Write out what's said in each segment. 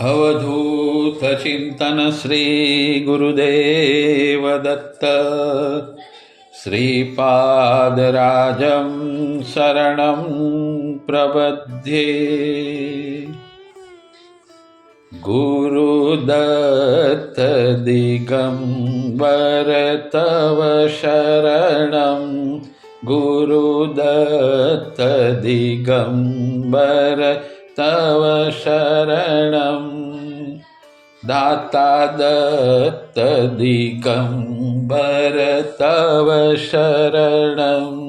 अवधूतचिन्तनश्रीगुरुदेवदत्त श्रीपादराजं शरणं प्रबध्ये। गुरुदत्तदिकं वर शरणं गुरुदत्तदिकं वर तव शरणं दाता दत्त दिगम्बर तव शरणम्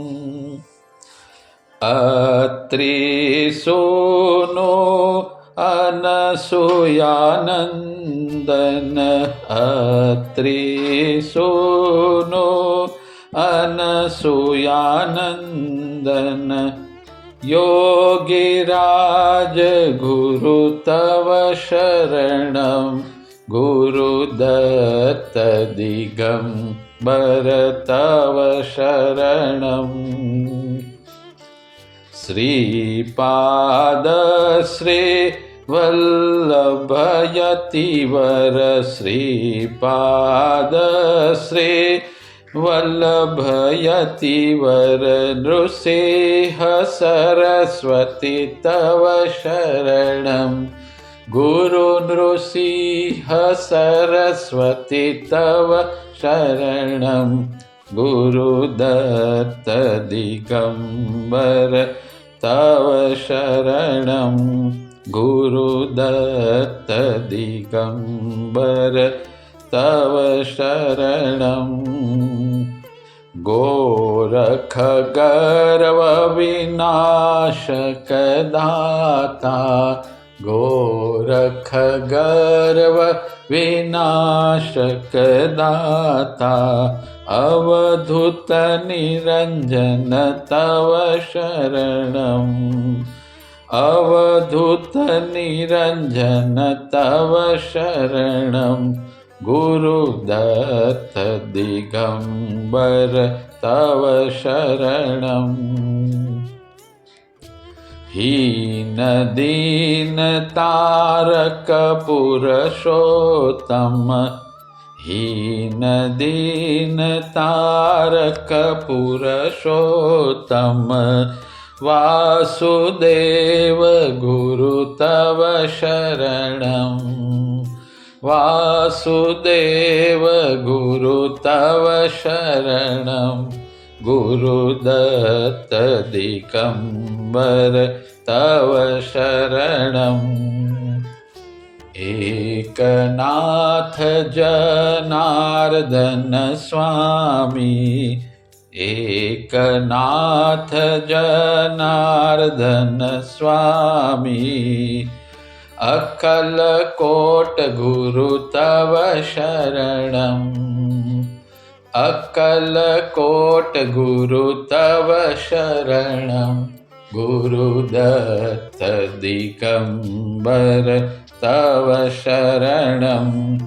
अत्रि सोनो अनसूयानन्दन अत्रि सोनो अनसूयानन्दन योगिराज योगिराजगुरु तव शरणं गुरुदत्तदिगं वर तव शरणम् श्रीपादश्रे वल्लभयति वर श्रीपादसरे वल्लभयतिवर नृसिंह सरस्वती तव शरणं। गुरु नृसिंह सरस्वती तव शरणं। गुरुदत्त दिगम्बर तव शरणं। गुरुदत्त दिगम्बर तव शरणं। गोरखगर्वविनाशकदाता। गोरखगर्वविनाशकदाता। अवधूतनिरञ्जन तव शरणम्। अवधूतनिरञ्जन तव शरणम्। गुरुदत्त दिगम्बर तव शरणम् हीनदीनतारकपुरुषोत्तम हीनदीनतारकपुरुषोत्तम वासुदेव गुरु तव शरणं वासुदेव गुरु तव शरणं गुरुदत्त दिगम्बर तव शरणम् एकनाथ जनार्दन स्वामी एकनाथ जनार्दन स्वामी अकलकोटगुरु तव शरणम् अकलकोटगुरु तव शरणं गुरुदत्तदिकम्बर तव शरणं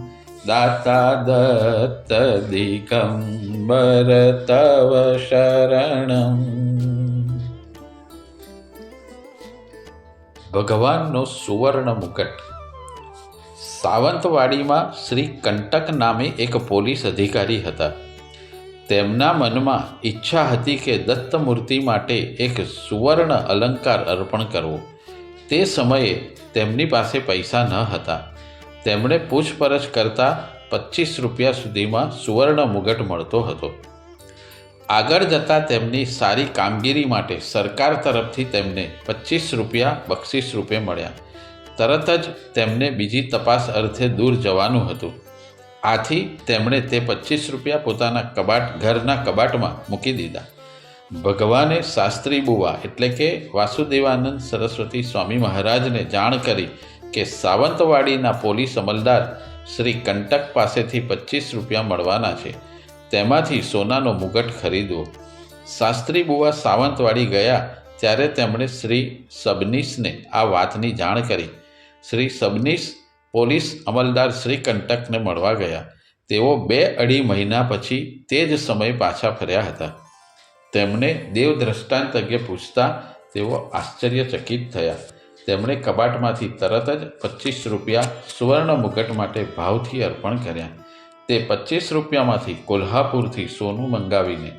दाता दत्तदिकम्बर तव शरणम्। ભગવાનનો સુવર્ણ મુકટ. સાવંતવાડીમાં શ્રી કંટક નામે એક પોલીસ અધિકારી હતા. તેમના મનમાં ઈચ્છા હતી કે દત્તમૂર્તિ માટે એક સુવર્ણ અલંકાર અર્પણ કરવો. તે સમયે તેમની પાસે પૈસા ન હતા. તેમણે પૂછપરછ કરતાં પચીસ રૂપિયા સુધીમાં સુવર્ણ મુગટ મળતો હતો. આગળ જતાં તેમની સારી કામગીરી માટે સરકાર તરફથી તેમને પચીસ રૂપિયા બક્ષિસ રૂપે મળ્યા. તરત જ તેમને બીજી તપાસ અર્થે દૂર જવાનું હતું. આથી તેમણે તે પચીસ રૂપિયા પોતાના કબાટ ઘરના કબાટમાં મૂકી દીધા. ભગવાને શાસ્ત્રી બુવા એટલે કે વાસુદેવાનંદ સરસ્વતી સ્વામી મહારાજને જાણ કરી કે સાવંતવાડીના પોલીસ અમલદાર શ્રી કંટક પાસેથી પચીસ રૂપિયા મળવાના છે. તેમાંથી સોનાનો મુગટ ખરીદવો. શાસ્ત્રી બુવા સાવંતવાડી ગયા ત્યારે તેમણે શ્રી સબનીશને આ વાતની જાણ કરી. શ્રી સબનીશ પોલીસ અમલદાર શ્રી કંટકને મળવા ગયા. તેઓ બે અઢી મહિના પછી તે જ સમયે પાછા ફર્યા હતા. તેમણે દેવ દ્રષ્ટાંત અંગે પૂછતા તેઓ આશ્ચર્યચકિત થયા. તેમણે કબાટમાંથી તરત જ પચીસ રૂપિયા સુવર્ણ મુગટ માટે ભાવથી અર્પણ કર્યા. તે પચીસ રૂપિયામાંથી કોલ્હાપુરથી સોનું મંગાવીને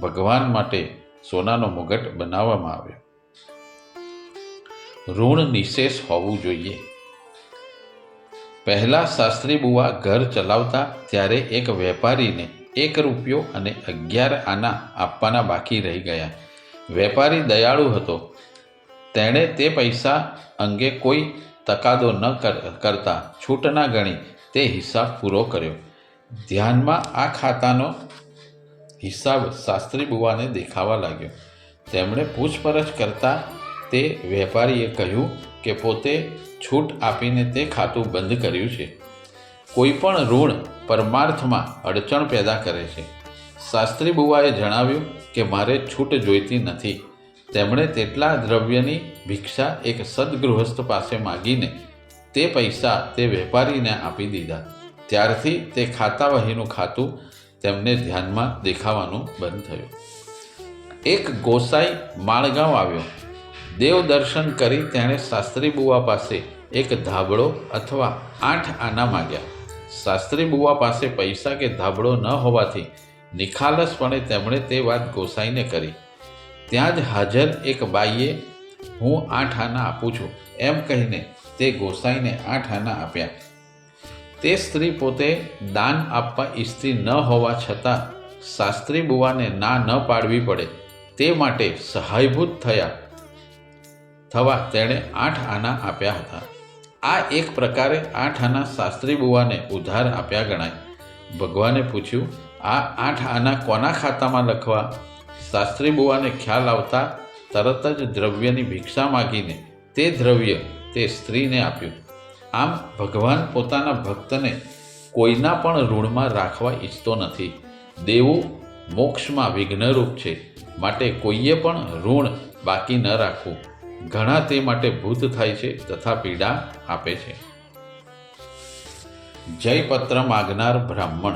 ભગવાન માટે સોનાનો મુગટ બનાવવામાં આવ્યો. ઋણ નિશેષ હોવું જોઈએ. પહેલા શાસ્ત્રી બુવા ઘર ચલાવતા ત્યારે એક વેપારીને એક રૂપિયો અને અગિયાર આના આપવાના બાકી રહી ગયા. વેપારી દયાળુ હતો. તેણે તે પૈસા અંગે કોઈ તકાદો ન કર- કરતા છૂટના ગણી તે હિસાબ પૂરો કર્યો. ધ્યાનમાં આ ખાતાનો હિસાબ શાસ્ત્રી બુવાને દેખાવા લાગ્યો. તેમણે પૂછપરછ કરતા તે વેપારીએ કહ્યું કે પોતે છૂટ આપીને તે ખાતું બંધ કર્યું છે. કોઈ પણ ઋણ પરમાર્થમાં અડચણ પેદા કરે છે. શાસ્ત્રી બુવાએ જણાવ્યું કે મારે છૂટ જોઈતી નથી. તેમણે તેટલા દ્રવ્યની ભિક્ષા એક સદગૃહસ્થ પાસે માગીને તે પૈસા તે વેપારીને આપી દીધા. ત્યારથી તે ખાતાવહીનું ખાતું તેમને ધ્યાનમાં દેખાવાનું બંધ થયું. એક ગોસાઈ માળગાંવ આવ્યો. દેવ દર્શન કરી તેણે શાસ્ત્રી બુવા પાસે એક ધાબળો અથવા આઠ આના માગ્યા. શાસ્ત્રી બુવા પાસે પૈસા કે ધાબળો ન હોવાથી નિખાલસપણે તેમણે તે વાત ગોસાઈને કરી. ત્યાં જ હાજર એક બાઈએ હું આઠ આના આપું છું. એમ કહીને તે ગોસાઈને આઠ આના આપ્યા. તે સ્ત્રી પોતે દાન આપવા ઈચ્છતી ન હોવા છતાં શાસ્ત્રી બુવાને ના ન પાડવી પડે. તે માટે સહાયભૂત થયા. થવા તેણે આઠ આના આપ્યા હતા. આ એક પ્રકારે આઠ આના શાસ્ત્રી બુવાને ઉધાર આપ્યા ગણાય. ભગવાને પૂછ્યું, આ આઠ આના કોના ખાતામાં લખવા? શાસ્ત્રી બુવાને ખ્યાલ આવતા તરત જ દ્રવ્યની ભિક્ષા માગીને તે દ્રવ્ય તે સ્ત્રીને આપ્યું. આમ ભગવાન પોતાના ભક્તને કોઈના પણ ઋણમાં રાખવા ઈચ્છતો નથી. દેવું મોક્ષમાં વિઘ્નરૂપ છે, માટે કોઈએ પણ ઋણ બાકી ન રાખવું. ઘણા તે માટે ભૂત થાય છે, તથા પીડા આપે છે. જયપત્ર માગનાર બ્રાહ્મણ.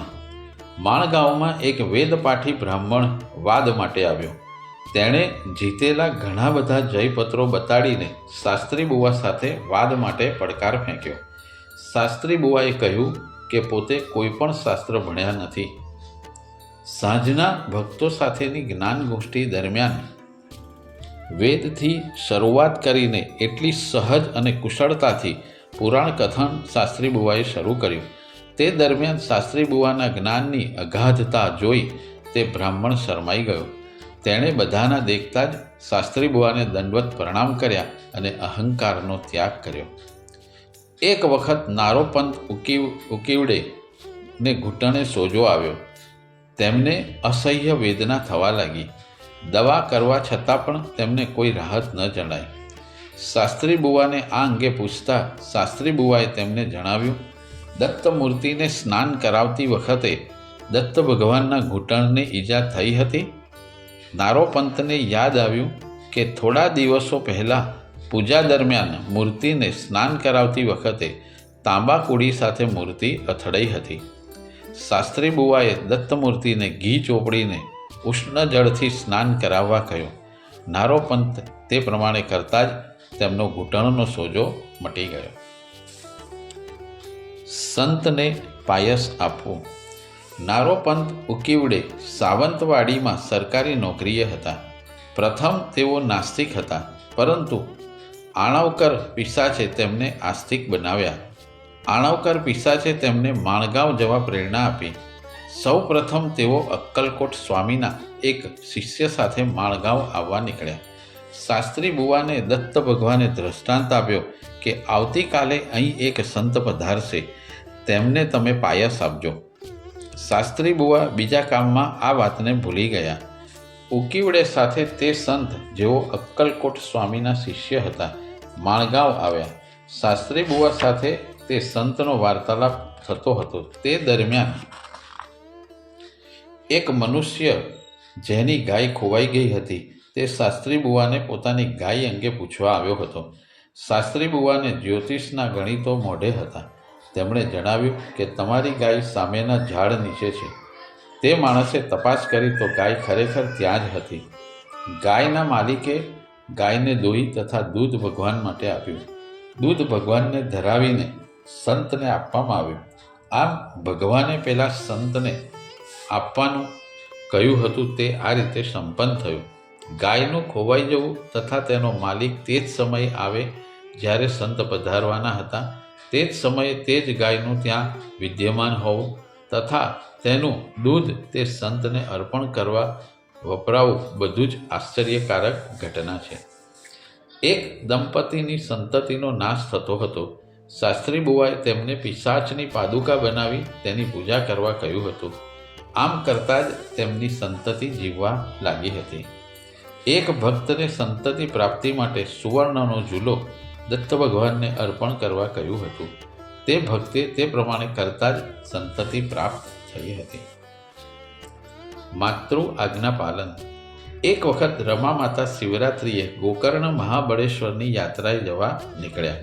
માણગાંવમાં એક વેદપાઠી બ્રાહ્મણ વાદ માટે આવ્યો. તેણે જીતેલા ઘણા બધા જયપત્રો બતાડીને શાસ્ત્રી બુવા સાથે વાદ માટે પડકાર ફેંક્યો. શાસ્ત્રી બુવાએ કહ્યું કે પોતે કોઈ પણ શાસ્ત્ર ભણ્યા નથી. સાંજના ભક્તો સાથેની જ્ઞાન ગોષ્ઠી દરમિયાન વેદથી શરૂઆત કરીને એટલી સહજ અને કુશળતાથી પુરાણ કથન શાસ્ત્રી બુવાએ શરૂ કર્યું. તે દરમિયાન શાસ્ત્રી બુવાના જ્ઞાનની અગાધતા જોઈ તે બ્રાહ્મણ શરમાઈ ગયો. તેણે બધાના દેખતા જ શાસ્ત્રી બુવાને દંડવત પ્રણામ કર્યા અને અહંકારનો ત્યાગ કર્યો. એક વખત નારોપંથ ઉકીવ, ઉકીવડે ને ઘૂંટણે સોજો આવ્યો. તેમને અસહ્ય વેદના થવા લાગી. દવા કરવા છતાં પણ તેમને કોઈ રાહત ન જણાય શાસ્ત્રી બુવાને આ અંગે પૂછતા શાસ્ત્રી બુવાએ તેમને જણાવ્યું દત્ત મૂર્તિને સ્નાન કરાવતી વખતે દત્ત ભગવાનના ઘૂંટણને ઈજા થઈ હતી? નારોપંતને યાદ આવ્યું કે થોડા દિવસો પહેલાં પૂજા દરમિયાન મૂર્તિને સ્નાન કરાવતી વખતે તાંબાકુડી સાથે મૂર્તિ અથડાઈ હતી. શાસ્ત્રી બુવાએ દત્તમૂર્તિને ઘી ચોપડીને ઉષ્ણ જળથી સ્નાન કરાવવા કહ્યું. નારોપંત તે પ્રમાણે કરતાં જ તેમનો ઘૂંટણનો સોજો મટી ગયો. સંતને પાયસ આપવું. નારોપંત ઉકીવડે સાવંતવાડીમાં સરકારી નોકરીએ હતા. પ્રથમ તેઓ નાસ્તિક હતા, પરંતુ આણવકર પિસાચે તેમને આસ્તિક બનાવ્યા. આણવકર પિસાચે તેમને માણગાંવ જવા પ્રેરણા આપી. સૌ પ્રથમ તેઓ અક્કલકોટ સ્વામીના એક શિષ્ય સાથે માણગાંવ આવવા નીકળ્યા. શાસ્ત્રી બુવાને દત્ત ભગવાને દ્રષ્ટાંત આપ્યો કે આવતીકાલે અહીં એક સંત પધારશે. તેમને તમે પાયસ આપજો. શાસ્ત્રી બુવા બીજા કામમાં આ વાતને ભૂલી ગયા. ઉકીવડે સાથે તે સંત જેઓ અક્કલકોટ સ્વામીના શિષ્ય હતા માણગાંવ આવ્યા. શાસ્ત્રી બુવા સાથે તે સંતનો વાર્તાલાપ થતો હતો. તે દરમિયાન એક મનુષ્ય જેની ગાય ખોવાઈ ગઈ હતી, તે શાસ્ત્રી બુવાને પોતાની ગાય અંગે પૂછવા આવ્યો હતો. શાસ્ત્રી બુવાને જ્યોતિષના ગણિતો મોઢે હતા. તેમણે જણાવ્યું કે તમારી ગાય સામેના ઝાડ નીચે છે. તે માણસે તપાસ કરી તો ગાય ખરેખર ત્યાં જ હતી. ગાયના માલિકે ગાયને દોહી તથા દૂધ ભગવાન માટે આપ્યું. દૂધ ભગવાનને ધરાવીને સંતને આપવામાં આવ્યું. આમ ભગવાને પહેલાં સંતને આપવાનું કહ્યું હતું તે આ રીતે સંપન્ન થયું. ગાયનું ખોવાઈ જવું તથા તેનો માલિક તે જ સમયે આવે જ્યારે સંત પધારવાના હતા તે જ સમયે તે જ ગાયનું ત્યાં વિદ્યમાન હોવું તથા તેનું દૂધ તે સંતને અર્પણ કરવા વપરાવું બધું જ આશ્ચર્યકારક ઘટના છે. એક દંપતીની સંતતિનો નાશ થતો હતો. શાસ્ત્રી બુવાએ તેમને પિશાચની પાદુકા બનાવી તેની પૂજા કરવા કહ્યું હતું. આમ કરતાં જ તેમની સંતતિ જીવવા લાગી હતી. એક ભક્તને સંતતિ પ્રાપ્તિ માટે સુવર્ણનો ઝૂલો દત્ત ભગવાનને અર્પણ કરવા કહ્યું હતું. તે ભક્તે તે પ્રમાણે કરતા જ સંતતિ પ્રાપ્ત થઈ હતી. માતૃ આજ્ઞા પાલન. એક વખત રમા માતા શિવરાત્રિએ ગોકર્ણ મહાબળેશ્વરની યાત્રાએ જવા નીકળ્યા.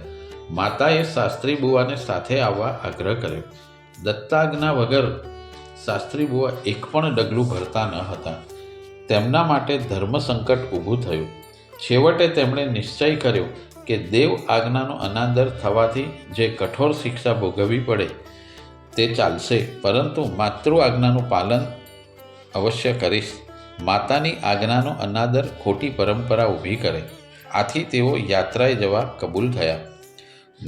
માતાએ શાસ્ત્રી બુવાને સાથે આવવા આગ્રહ કર્યો. દત્તાજ્ઞા વગર શાસ્ત્રી બુવા એક પણ ડગલું ભરતા ન હતા. તેમના માટે ધર્મ સંકટ ઊભું થયું. છેવટે તેમણે નિશ્ચય કર્યો કે દેવ આજ્ઞાનો અનાદર થવાથી જે કઠોર શિક્ષા ભોગવવી પડે તે ચાલશે, પરંતુ માતૃ આજ્ઞાનું પાલન અવશ્ય કરીશ. માતાની આજ્ઞાનો અનાદર ખોટી પરંપરા ઊભી કરે. આથી તેઓ યાત્રાએ જવા કબૂલ થયા.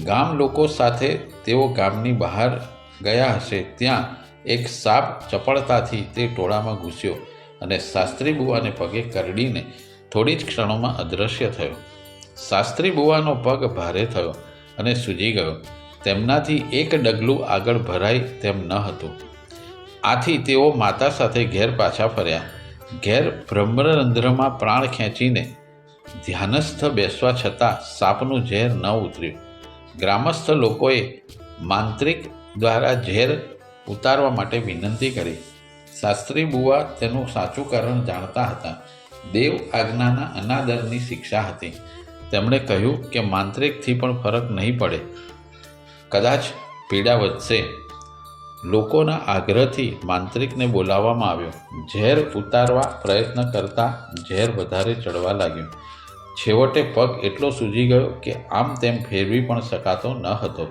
ગામ લોકો સાથે તેઓ ગામની બહાર ગયા હશે, ત્યાં એક સાપ ચપળતાથી તે ટોળામાં ઘૂસ્યો અને શાસ્ત્રી બુવાને પગે કરડીને થોડી જ ક્ષણોમાં અદૃશ્ય થયો. શાસ્ત્રી બુવાનો પગ ભારે થયો અને સૂજી ગયો. તેમનાથી એક ડગલું આગળ ભરાય તેમ ન હતું. આથી તેઓ માતા સાથે ઘેર પાછા ફર્યા. ઘેર બ્રહ્મરંધ્રમાં પ્રાણ ખેંચીને ધ્યાનસ્થ બેસવા છતાં સાપનું ઝેર ન ઉતર્યું. ગ્રામસ્થ લોકોએ માંત્રિક દ્વારા ઝેર ઉતારવા માટે વિનંતી કરી. શાસ્ત્રી બુવા તેનું સાચું કારણ જાણતા હતા. દેવ આજ્ઞાના અનાદરની શિક્ષા હતી. તેમણે કહ્યું કે માંત્રિકથી પણ ફરક નહીં પડે. કદાચ પીડા વધશે. લોકોના આગ્રહથી માંત્રિકને બોલાવવામાં આવ્યો. ઝેર ઉતારવા પ્રયત્ન કરતા ઝેર વધારે ચડવા લાગ્યું. છેવટે પગ એટલો સૂજી ગયો કે આમ તેમ ફેરવી પણ શકાતો ન હતો.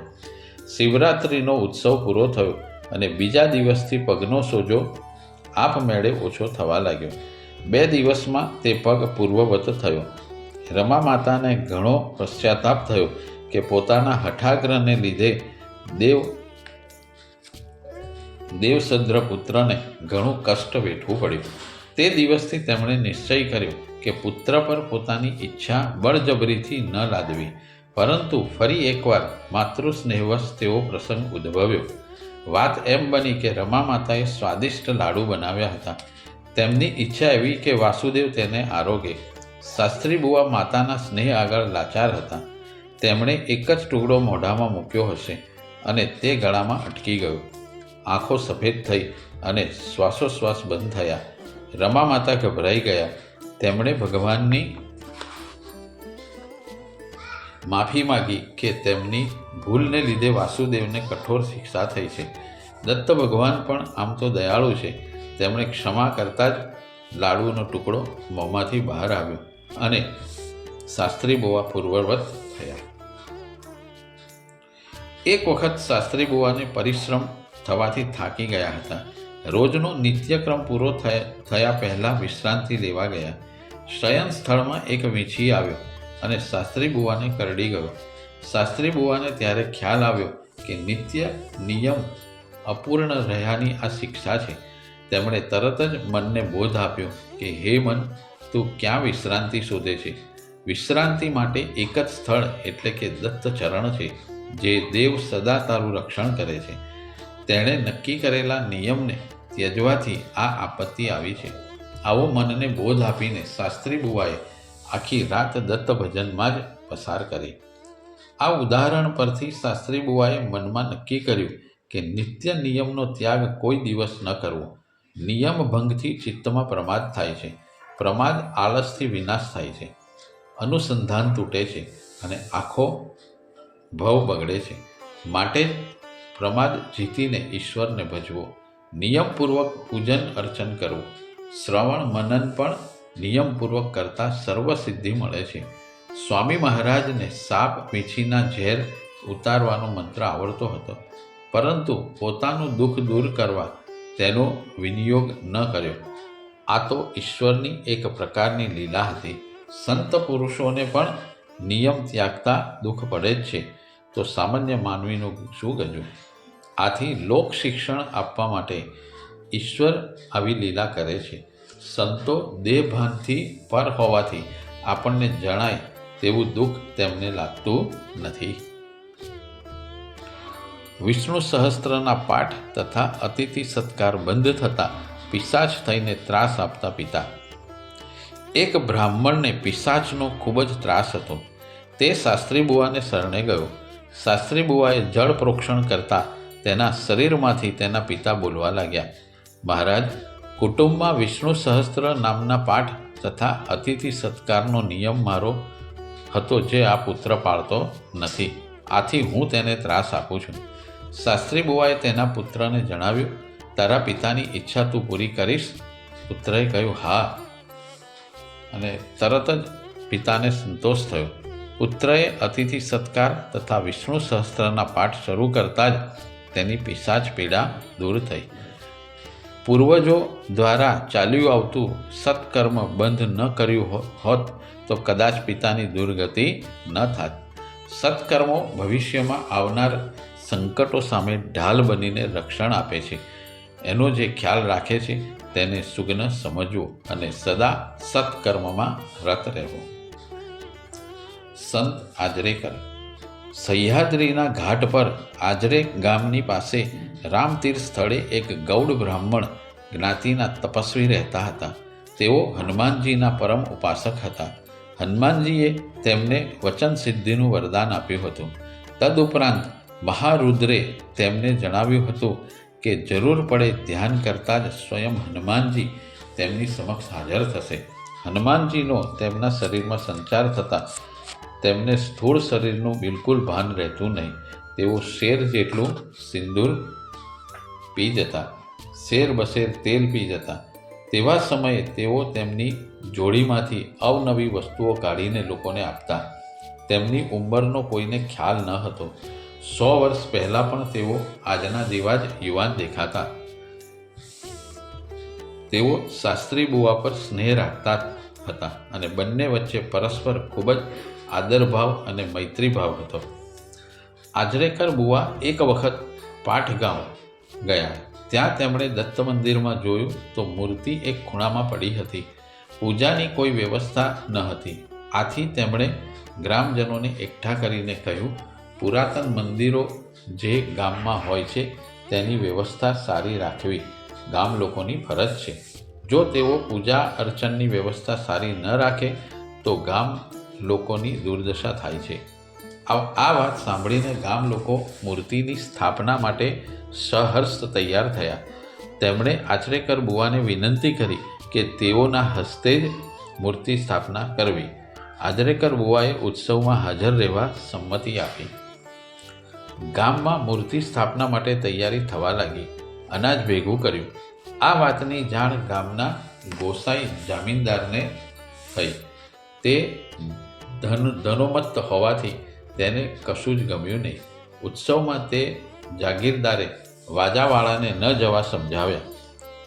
શિવરાત્રિનો ઉત્સવ પૂરો થયો અને બીજા દિવસથી પગનો સોજો આપમેળે ઓછો થવા લાગ્યો. બે દિવસમાં તે પગ પૂર્વવત થયો. રમા માતાને ઘણો પશ્ચાતાપ થયો કે પોતાના હઠાગ્રહને લીધે દેવ દેવસદ્ર પુત્રને ઘણું કષ્ટ વેઠવું પડ્યું. તે દિવસથી તેમણે નિશ્ચય કર્યો કે પુત્ર પર પોતાની ઈચ્છા બળજબરીથી ન લાદવી, પરંતુ ફરી એકવાર માતૃસ્નેહવશ તેવો પ્રસંગ ઉદ્ભવ્યો. વાત એમ બની કે રમા માતાએ સ્વાદિષ્ટ લાડુ બનાવ્યા હતા. તેમની ઈચ્છા એવી કે વાસુદેવ તેને આરોગે. શાસ્ત્રી બુવા માતાના સ્નેહ આગળ લાચાર હતા. તેમણે એક જ ટુકડો મોઢામાં મૂક્યો હશે અને તે ગળામાં અટકી ગયો. આંખો સફેદ થઈ અને શ્વાસોશ્વાસ બંધ થયા. રમા માતા ગભરાઈ ગયા. તેમણે ભગવાનની માફી માગી કે તેમની ભૂલને લીધે વાસુદેવને કઠોર શિક્ષા થઈ છે. દત્ત ભગવાન પણ આમ તો દયાળુ છે. તેમણે ક્ષમા કરતાં જ લાડુનો ટુકડો મોંમાંથી બહાર આવ્યો. અને શાસ્ત્રી બુવા પૂર્વવત થયા. એક વખત શાસ્ત્રી બુવાને પરિશ્રમ થવાથી થાકી ગયા હતા. રોજનો નિત્યક્રમ પૂરો થયા પહેલાં વિશ્રાંતિ લેવા ગયા. શયન સ્થળમાં એક વીંછી આવ્યો અને શાસ્ત્રી બુવાને કરડી ગયો. શાસ્ત્રી બુવાને ત્યારે ખ્યાલ આવ્યો કે નિત્ય નિયમ અપૂર્ણ રહ્યાની આ શિક્ષા છે. તેમણે તરત જ મનને બોધ આપ્યો કે, હે મન તું ક્યાં વિશ્રાંતિ શોધે છે? વિશ્રાંતિ માટે એક જ સ્થળ એટલે કે દત્ત ચરણ છે, જે દેવ સદા તારું રક્ષણ કરે છે. તેણે નક્કી કરેલા નિયમને ત્યજવાથી આ આપત્તિ આવી છે. આવો મનને બોધ આપીને શાસ્ત્રી બુવાએ આખી રાત દત્ત ભજનમાં જ પસાર કરી. આ ઉદાહરણ પરથી શાસ્ત્રી બુવાએ મનમાં નક્કી કર્યું કે નિત્ય નિયમનો ત્યાગ કોઈ દિવસ ન કરવો. નિયમ ભંગથી ચિત્તમાં પ્રમાદ થાય છે. પ્રમાદ આળસથી વિનાશ થાય છે. અનુસંધાન તૂટે છે અને આખો ભવ બગડે છે. માટે પ્રમાદ જીતીને ઈશ્વરને ભજવો. નિયમપૂર્વક પૂજન અર્ચન કરવું. શ્રવણ મનન પણ નિયમપૂર્વક કરતાં સર્વસિદ્ધિ મળે છે. સ્વામી મહારાજને સાપ મીછીના ઝેર ઉતારવાનો મંત્ર આવડતો હતો. પરંતુ પોતાનું દુઃખ દૂર કરવા તેનો વિનિયોગ ન કર્યો. આ તો ઈશ્વરની એક પ્રકારની લીલા હતી. સંત પુરુષોને પણ નિયમ ત્યાગતા દુઃખ પડે જ છે. તો સામાન્ય માનવીનું શું ગજું? આથી લોક શિક્ષણ આપવા માટે ઈશ્વર આવી લીલા કરે છે. સંતો દેહભાનથી પર હોવાથી આપણને જણાય તેવું દુઃખ તેમને લાગતું નથી. વિષ્ણુ સહસ્ત્રના પાઠ તથા અતિથિ સત્કાર બંધ થતાં પિશાચ થઈને ત્રાસ આપતા પિતા. એક બ્રાહ્મણને પિશાચનો ખૂબ જ ત્રાસ હતો. તે શાસ્ત્રી બુવાને શરણે ગયો. શાસ્ત્રી બુવાએ જળ પ્રોક્ષણ કરતા તેના શરીરમાંથી તેના પિતા બોલવા લાગ્યા, મહારાજ, કુટુંબમાં વિષ્ણુ સહસ્ત્ર નામના પાઠ તથા અતિથિ સત્કારનો નિયમ મારો હતો જે આ પુત્ર પાળતો નથી. આથી હું તેને ત્રાસ આપું છું. શાસ્ત્રી બુવાએ તેના પુત્રને જણાવ્યું તારા પિતાની ઈચ્છા તું પૂરી કરીશ? પુત્રએ કહ્યું, હા. અને તરત જ પિતાને સંતોષ થયો. પુત્રએ અતિથિ સત્કાર તથા વિષ્ણુ સહસ્ત્રના પાઠ શરૂ કરતા જ તેની પિશાચ પીડા દૂર થઈ. પૂર્વજો દ્વારા ચાલ્યું આવતું સત્કર્મ બંધ ન કર્યું હોત તો કદાચ પિતાની દુર્ગતિ ન થાત. સત્કર્મો ભવિષ્યમાં આવનાર સંકટો સામે ઢાલ બનીને રક્ષણ આપે છે. એનો જે ખ્યાલ રાખે છે, તેને સુગ્ન સમજવું અને સદા સત્કર્મમાં રત રહેવું. સંત આજરેકર, સહ્યાદ્રીના ઘાટ પર આજરે ગામની પાસે રામતીર્થ સ્થળે એક ગૌડ બ્રાહ્મણ જ્ઞાતિના તપસ્વી રહેતા હતા. તેઓ હનુમાનજીના પરમ ઉપાસક હતા. હનુમાનજીએ તેમને વચન સિદ્ધિનું વરદાન આપ્યું હતું. તદુપરાંત મહારુદ્રે તેમને જણાવ્યું હતું કે જરૂર પડે ધ્યાન કરતાં જ સ્વયં હનુમાનજી તેમની સમક્ષ હાજર થશે. હનુમાનજીનો તેમના શરીરમાં સંચાર થતાં તેમને સ્થૂળ શરીરનું બિલકુલ ભાન રહેતું નહીં. તેઓ શેર જેટલું સિંદૂર પી જતા, શેર બશેર તેલ પી જતા. તેવા સમયે તેઓ તેમની જોડીમાંથી અવનવી વસ્તુઓ કાઢીને લોકોને આપતા. તેમની ઉંમરનો કોઈને ખ્યાલ ન હતો. સો વર્ષ પહેલાં પણ તેઓ આજના જેવા જ યુવાન દેખાતા. તેઓ શાસ્ત્રી બુવા પર સ્નેહ રાખતા હતા અને બંને વચ્ચે પરસ્પર ખૂબ જ આદરભાવ અને મૈત્રીભાવ હતો. આજરેકર બુવા એક વખત પાઠગાંવ ગયા. ત્યાં તેમણે દત્ત મંદિરમાં જોયું તો મૂર્તિ એક ખૂણામાં પડી હતી. પૂજાની કોઈ વ્યવસ્થા ન હતી. આથી તેમણે ગ્રામજનોને એકઠા કરીને કહ્યું પુરાતન મંદિરો જે ગામમાં હોય છે, તેની વ્યવસ્થા સારી રાખવી ગામ લોકોની ફરજ છે. જો તેઓ પૂજા અર્ચનની વ્યવસ્થા સારી ન રાખે, તો ગામ લોકોની દુર્દશા થાય છે. આ વાત સાંભળીને ગામ લોકો મૂર્તિની સ્થાપના માટે સહર્ષ તૈયાર થયા. તેમણે આચરેકર બુવાને વિનંતી કરી કે તેઓના હસ્તે જ મૂર્તિ સ્થાપના કરવી. આચરેકર બુવાએ ઉત્સવમાં હાજર રહેવા સંમતિ આપી. ગામમાં મૂર્તિ સ્થાપના માટે તૈયારી થવા લાગી. અનાજ ભેગું કર્યું. આ વાતની જાણ ગામના ગોસાઈ જામીનદારને થઈ. તે ધન, ધનોમત્ત હોવાથી તેને કશું જ ગમ્યું નહીં. ઉત્સવમાં તે જાગીરદારે વાજાવાળાને ન જવા સમજાવ્યા.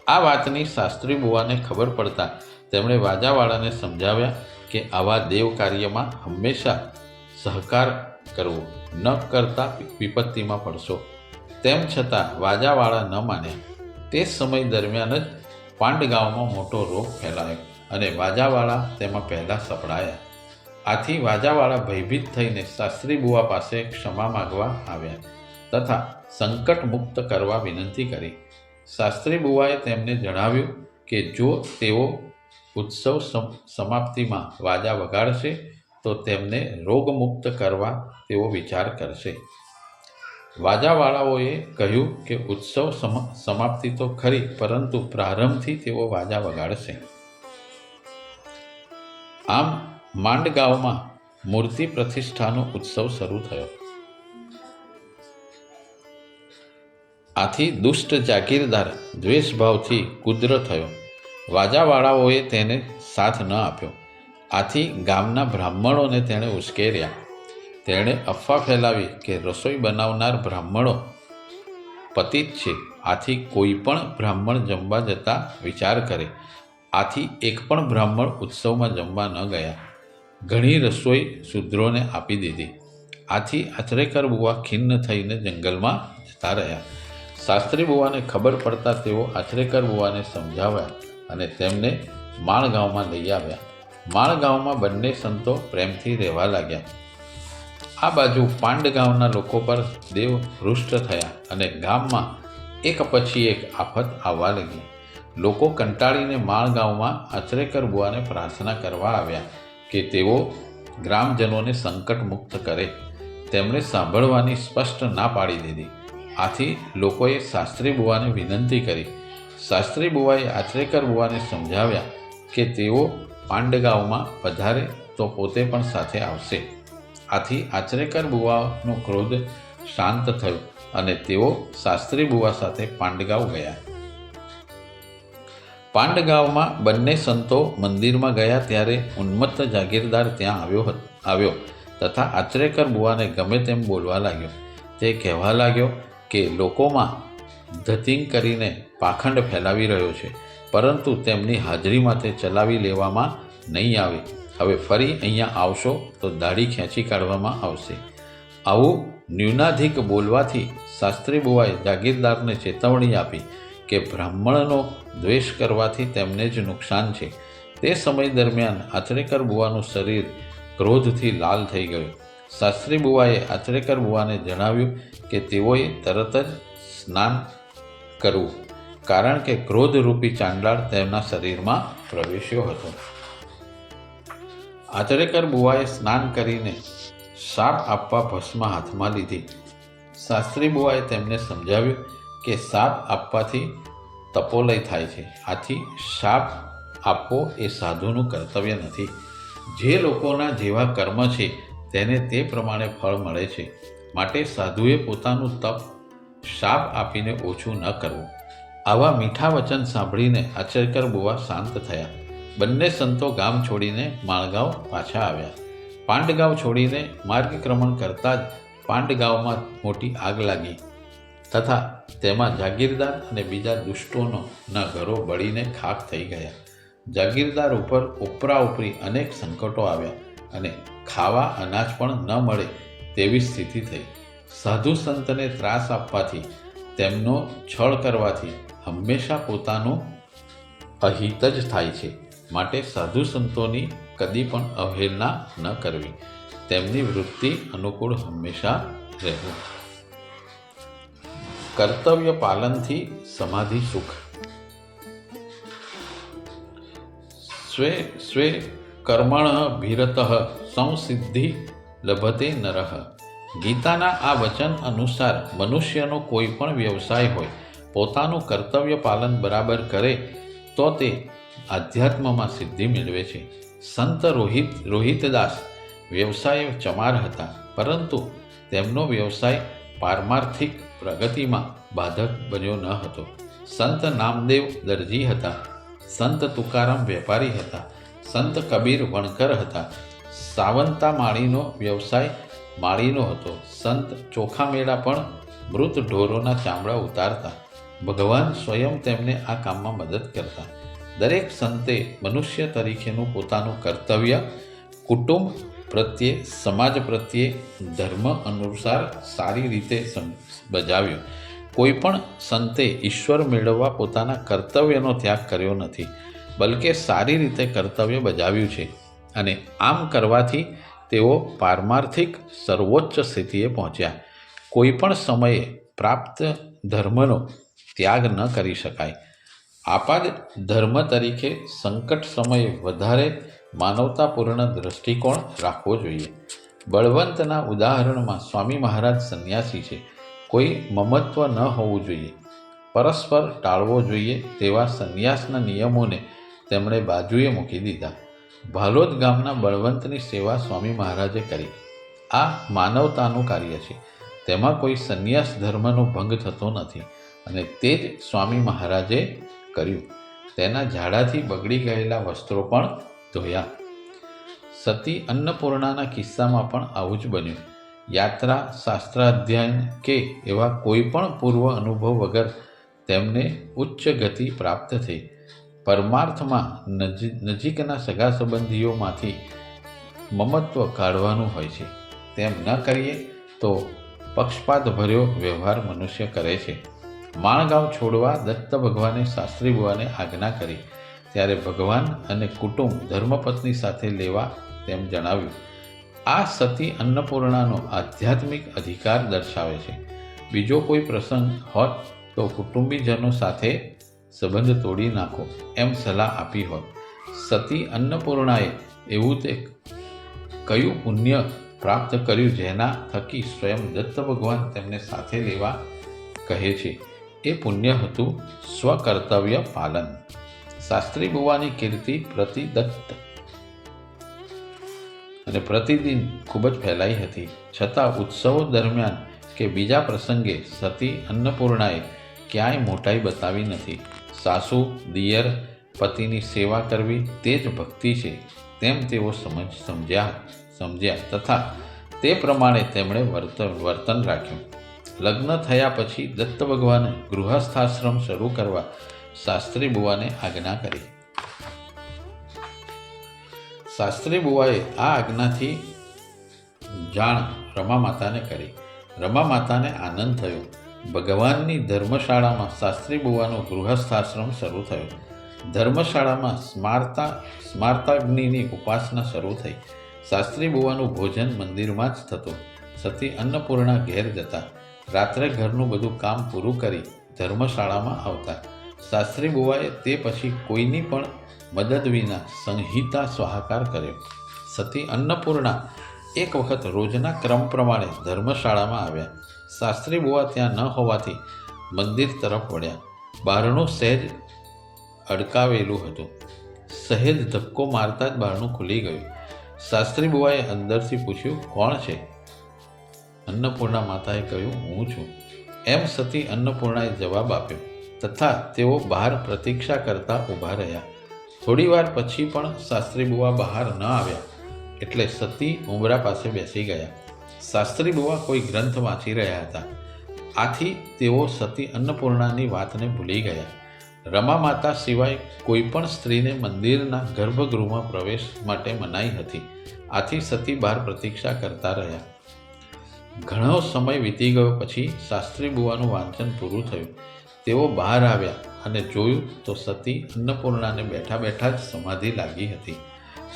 આ વાતની શાસ્ત્રી બુવાને ખબર પડતા તેમણે વાજાવાળાને સમજાવ્યા કે આવા દેવ કાર્યમાં હંમેશા સહકાર કરવો. ન કરતા વિપત્તિમાં પડશો. તેમ છતાં વાજાવાળા ન માન્યા તે સમય દરમિયાન જ પાંડગાંવમાં મોટો રોગ ફેલાયો અને વાજાવાળા તેમાં પહેલાં સપડાયા. આથી વાજાવાળા ભયભીત થઈને શાસ્ત્રી બુવા પાસે ક્ષમા માગવા આવ્યા તથા સંકટ મુક્ત કરવા વિનંતી કરી. શાસ્ત્રી બુવાએ તેમને જણાવ્યું કે જો તેઓ ઉત્સવ સમ- સમાપ્તિમાં વાજા વગાડશે તો તેમને રોગમુક્ત કરવા તેઓ વિચાર કરશે. વાજાવાળાઓએ કહ્યું કે ઉત્સવ સમાપ્તિ તો ખરી, પરંતુ પ્રારંભથી તેઓ વાજા વગાડશે. આમ માંડગાંવમાં મૂર્તિ પ્રતિષ્ઠાનો ઉત્સવ શરૂ થયો. આથી દુષ્ટ જાગીરદાર દ્વેષભાવથી કુદ્ર થયો. વાજાવાળાઓએ તેને સાથ ન આપ્યો. આથી ગામના બ્રાહ્મણોને તેણે ઉશ્કેર્યા. તેણે અફવા ફેલાવી કે રસોઈ બનાવનાર બ્રાહ્મણો પતિત છે. આથી કોઈ પણ બ્રાહ્મણ જમવા જતા વિચાર કરે. આથી એક પણ બ્રાહ્મણ ઉત્સવમાં જમવા ન ગયા. ઘણી રસોઈ શૂદ્રોને આપી દીધી. આથી અથરેકર બુવા ખિન્ન થઈને જંગલમાં જતા રહ્યા. શાસ્ત્રી બુવાને ખબર પડતા તેઓ અથરેકર બુવાને સમજાવ્યા અને તેમને માણ ગામમાં લઈ આવ્યા. માણ બંને સંતો પ્રેમથી રહેવા લાગ્યા. આ બાજુ પાંડ ગામના લોકો પર દેવ હૃષ્ટ થયા અને ગામમાં એક પછી એક આફત આવવા લાગી. લોકો કંટાળીને માળ અચરેકર બુવાને પ્રાર્થના કરવા આવ્યા કે તેઓ ગ્રામજનોને સંકટ મુક્ત કરે. તેમણે સાંભળવાની સ્પષ્ટ ના પાડી દીધી. આથી લોકોએ શાસ્ત્રી બુવાને વિનંતી કરી. શાસ્ત્રી બુવાએ આચરેકર બુવાને સમજાવ્યા કે તેઓ પાંડગાંવમાં પધારે તો પોતે પણ સાથે આવશે. આથી આચરેકર બુવાનો ક્રોધ શાંત થયો અને તેઓ શાસ્ત્રી બુવા સાથે પાંડગાંવ ગયા. પાંડગાંવમાં બંને સંતો મંદિરમાં ગયા ત્યારે ઉન્મત્ત જાગીરદાર ત્યાં આવ્યો આવ્યો તથા આચરેકર બુવાને ગમે તેમ બોલવા લાગ્યો. તે કહેવા લાગ્યો કે, લોકોમાં ધતિંગ કરીને પાખંડ ફેલાવી રહ્યો છે. પરંતુ તેમની હાજરીમાં તે ચલાવી લેવામાં નહીં આવે. હવે ફરી અહીંયા આવશો તો દાઢી ખેંચી કાઢવામાં આવશે. આવું ન્યૂનાધિક બોલવાથી શાસ્ત્રી બુવાએ જાગીરદારને ચેતવણી આપી કે બ્રાહ્મણનો દ્વેષ કરવાથી તેમને જ નુકસાન છે. તે સમય દરમિયાન આચરેકર બુવાનું શરીર ક્રોધથી લાલ થઈ ગયું. શાસ્ત્રી બુવાએ આચરેકર બુવાને જણાવ્યું કે તેઓએ તરત જ સ્નાન કરવું. કારણ કે ક્રોધરૂપી ચાંડાળ તેમના શરીરમાં પ્રવેશ્યો હતો. આચરેકર બુવાએ સ્નાન કરીને શાપ આપવા ભસ્મ હાથમાં લીધી. શાસ્ત્રી બુવાએ તેમને સમજાવ્યું કે સાપ આપવાથી તપોલય થાય છે. આથી શાપ આપવો એ સાધુનું કર્તવ્ય નથી. જે લોકોના જેવા કર્મ છે, તેને તે પ્રમાણે ફળ મળે છે. માટે સાધુએ પોતાનું તપ શાપ આપીને ઓછું ન કરવું. આવા મીઠા વચન સાંભળીને આચરકર બુવા શાંત થયા. બંને સંતો ગામ છોડીને માળગાંવ પાછા આવ્યા. પાંડગાંવ છોડીને માર્ગક્રમણ કરતાં જ પાંડગાંવમાં મોટી આગ લાગી. તથા તેમાં જાગીરદાર અને બીજા દુષ્ટોનો ના ઘરો બળીને ખાક થઈ ગયા. જાગીરદાર ઉપર ઉપરા ઉપરી અનેક સંકટો આવ્યા અને ખાવા અનાજ પણ ન મળે તેવી સ્થિતિ થઈ. સાધુ સંતને ત્રાસ આપવાથી તેમનો છળ કરવાથી હંમેશા પોતાનું અહિત જ થાય છે. માટે સાધુ સંતોની કદી પણ અવહેલના ન કરવી. તેમની વૃત્તિ અનુકૂળ હંમેશા રહેવું. કર્તવ્ય પાલનથી સમાધિ સુખ. સ્વે સ્વે કર્મણ ભીરત સંસિદ્ધિ લભતે નરઃ. ગીતાના આ વચન અનુસાર મનુષ્યનો કોઈ પણ વ્યવસાય હોય પોતાનું કર્તવ્ય પાલન બરાબર કરે, તો તે આધ્યાત્મમાં સિદ્ધિ મેળવે છે. સંત રોહિત, રોહિતદાસ વ્યવસાય ચમાર હતા, પરંતુ તેમનો વ્યવસાય પારમાર્થિક પ્રગતિમાં બાધક બન્યો ન હતો. સંત નામદેવ દરજી હતા, સંત તુકારામ વેપારી હતા, સંત કબીર વણકર હતા. સાવંતા માળીનો વ્યવસાય માળીનો હતો. સંત ચોખા મેળા પણ મૃત ઢોરોના ચામડા ઉતારતા ભગવાન સ્વયં તેમને આ કામમાં મદદ કરતા. દરેક સંતે મનુષ્ય તરીકેનું પોતાનું કર્તવ્ય, કુટુંબ પ્રત્યે, સમાજ પ્રત્યે ધર્મ અનુસાર સારી રીતે બજાવ્યું. કોઈ પણ સંતે ઈશ્વર મેળવવા પોતાના કર્તવ્યનો ત્યાગ કર્યો નથી, બલકે સારી રીતે કર્તવ્ય બજાવ્યું છે અને આમ કરવાથી તેઓ પારમાર્થિક સર્વોચ્ચ સ્થિતિએ પહોંચ્યા. કોઈ પણ સમયે પ્રાપ્ત ધર્મનો ત્યાગ ન કરી શકાય. આપાદ ધર્મ તરીકે સંકટ સમયે વધારે માનવતાપૂર્ણ દૃષ્ટિકોણ રાખવો જોઈએ. બળવંતના ઉદાહરણમાં સ્વામી મહારાજ સંન્યાસી છે. કોઈ મમત્વ ન હોવું જોઈએ. પરસ્પર ટાળવો જોઈએ તેવા સંન્યાસના નિયમોને તેમણે બાજુએ મૂકી દીધા. ભાલોદ ગામના બળવંતની સેવા સ્વામી મહારાજે કરી. આ માનવતાનું કાર્ય છે. તેમાં કોઈ સંન્યાસ ધર્મનો ભંગ થતો નથી. અને તે જ સ્વામી મહારાજે કર્યું. તેના ઝાડાથી બગડી ગયેલા વસ્ત્રો પણ ધોયા. સતી અન્નપૂર્ણાના કિસ્સામાં પણ આવું જ બન્યું. યાત્રા, શાસ્ત્રાધ્યયન કે એવા કોઈ પણ પૂર્વ અનુભવ વગર તેમને ઉચ્ચ ગતિ પ્રાપ્ત થઈ. પરમાર્થમાં નજી, નજીકના સગા સંબંધીઓમાંથી મમત્વ કાઢવાનું હોય છે. તેમ ન કરીએ તો પક્ષપાત ભર્યો વ્યવહાર મનુષ્ય કરે છે. માણગાંવ છોડવા દત્ત ભગવાને શાસ્ત્રી બુવાને આજ્ઞા કરી. ત્યારે ભગવાન અને કુટુંબ ધર્મપત્ની સાથે લેવા તેમ જણાવ્યું. આ સતી અન્નપૂર્ણાનો આધ્યાત્મિક અધિકાર દર્શાવે છે. બીજો કોઈ પ્રસંગ હોત તો કુટુંબીજનો સાથે સંબંધ તોડી નાખો એમ સલાહ આપી હોત. સતી અન્નપૂર્ણાએ એવું તે કયું પુણ્ય પ્રાપ્ત કર્યું જેના થકી સ્વયં દત્ત ભગવાન તેમને સાથે લેવા કહે છે. એ પુણ્ય હતું સ્વકર્તવ્ય પાલન. શાસ્ત્રી બુવાની કીર્તિ પ્રતિદત્ત. અને પ્રતિદિન ખૂબ જ ફેલાઈ હતી. છતાં ઉત્સવો દરમિયાન કે બીજા પ્રસંગે સતી અન્નપૂર્ણાએ ક્યાંય મોટાઈ બતાવી નથી. સાસુ, દિયર, પતિની સેવા કરવી તે જ ભક્તિ છે તેમ તેઓ સમજ સમજ્યા સમજ્યા તથા તે પ્રમાણે તેમણે વર્તન વર્તન રાખ્યું. લગ્ન થયા પછી દત્ત ભગવાને ગૃહસ્થાશ્રમ શરૂ કરવા શાસ્ત્રી બુવાને આજ્ઞા કરી. શાસ્ત્રી બુવાએ આ આજ્ઞાથી જાણ રમા માતાને કરી. રમા માતાને આનંદ થયો. ભગવાનની ધર્મશાળામાં શાસ્ત્રી બુવાનો ગૃહસ્થાશ્રમ શરૂ થયો. ધર્મશાળામાં સ્મારતા, સ્માર્તાગ્નિની ઉપાસના શરૂ થઈ. શાસ્ત્રી બુવાનું ભોજન મંદિરમાં જ થતું. સતી અન્નપૂર્ણા ઘેર જતા. રાત્રે ઘરનું બધું કામ પૂરું કરી ધર્મશાળામાં આવતા. શાસ્ત્રી બુવાએ તે પછી કોઈની પણ મદદ વિના સંહિતા સ્વાહાકાર કર્યો. સતી અન્નપૂર્ણા એક વખત રોજના ક્રમ પ્રમાણે ધર્મશાળામાં આવ્યા. શાસ્ત્રી બુવા ત્યાં ન હોવાથી મંદિર તરફ વળ્યા. બહારનું સહેજ અડકાવેલું હતું. સહેજ ધક્કો મારતા જ બહારનું ખુલી ગયું. શાસ્ત્રી બુવાએ અંદરથી પૂછ્યું, કોણ છે? અન્નપૂર્ણા માતાએ કહ્યું, હું છું. એમ સતી અન્નપૂર્ણાએ જવાબ આપ્યો. તથા તેઓ બહાર પ્રતીક્ષા કરતા ઊભા રહ્યા. થોડીવાર પછી પણ શાસ્ત્રી બુવા બહાર ન આવ્યા. એટલે સતી ઉમરા પાસે બેસી ગયા. શાસ્ત્રી બુવા કોઈ ગ્રંથ વાંચી રહ્યા હતા. આથી તેઓ સતી અન્નપૂર્ણાની વાતને ભૂલી ગયા. રમા માતા સિવાય કોઈ પણ સ્ત્રીને મંદિરના ગર્ભગૃહમાં પ્રવેશ માટે મનાઈ હતી. આથી સતી બહાર પ્રતીક્ષા કરતા રહ્યા. ઘણો સમય વીતી ગયો પછી શાસ્ત્રી બુવાનું વાંચન પૂરું થયું. તેઓ બહાર આવ્યા અને જોયું તો સતી અન્નપૂર્ણાને બેઠા બેઠા જ સમાધિ લાગી હતી.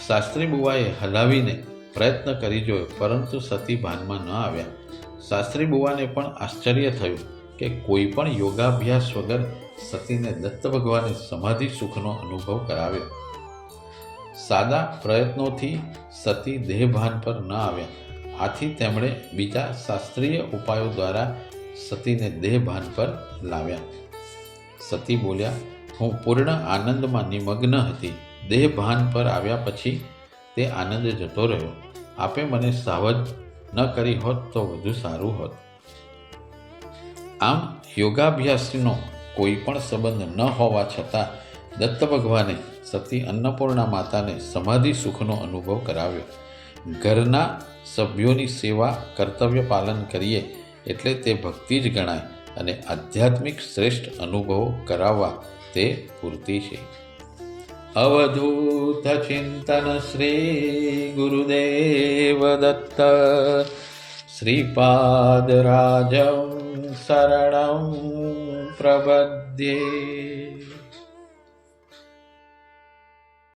શાસ્ત્રી બુવાએ હલાવીને પ્રયત્ન કરી જોયો, પરંતુ સતી ભાનમાં ન આવ્યા. શાસ્ત્રી બુવાને પણ આશ્ચર્ય થયું કે કોઈ પણ યોગાભ્યાસ વગર સતીને દત્ત ભગવાને સમાધિ સુખનો અનુભવ કરાવ્યો. સાદા પ્રયત્નોથી સતી દેહભાન પર ન આવ્યા. આથી તેમણે બીજા શાસ્ત્રીય ઉપાયો દ્વારા સતીને દેહભાન પર લાવ્યા. સતી બોલ્યા, હું પૂર્ણ આનંદમાં નિમગ્ન હતી. દેહભાન પર આવ્યા પછી તે આનંદ જતો રહ્યો. આપે મને સાવધ ન કરી હોત તો વધુ સારું હોત. આમ યોગાભ્યાસનો કોઈ પણ સંબંધ ન હોવા છતાં દત્ત ભગવાને સતી અન્નપૂર્ણા માતાને સમાધિ સુખનો અનુભવ કરાવ્યો. ઘરના સભ્યોની સેવા, કર્તવ્ય પાલન કરીએ એટલે તે ભક્તિ જ ગણાય અને આધ્યાત્મિક શ્રેષ્ઠ અનુભવો કરાવવા તે પૂરતી છે. અવધૂત ચિંતન શ્રી ગુરુદેવ દત્ત. શ્રીપાદરાજમ શરણમ પ્રબધ્યે.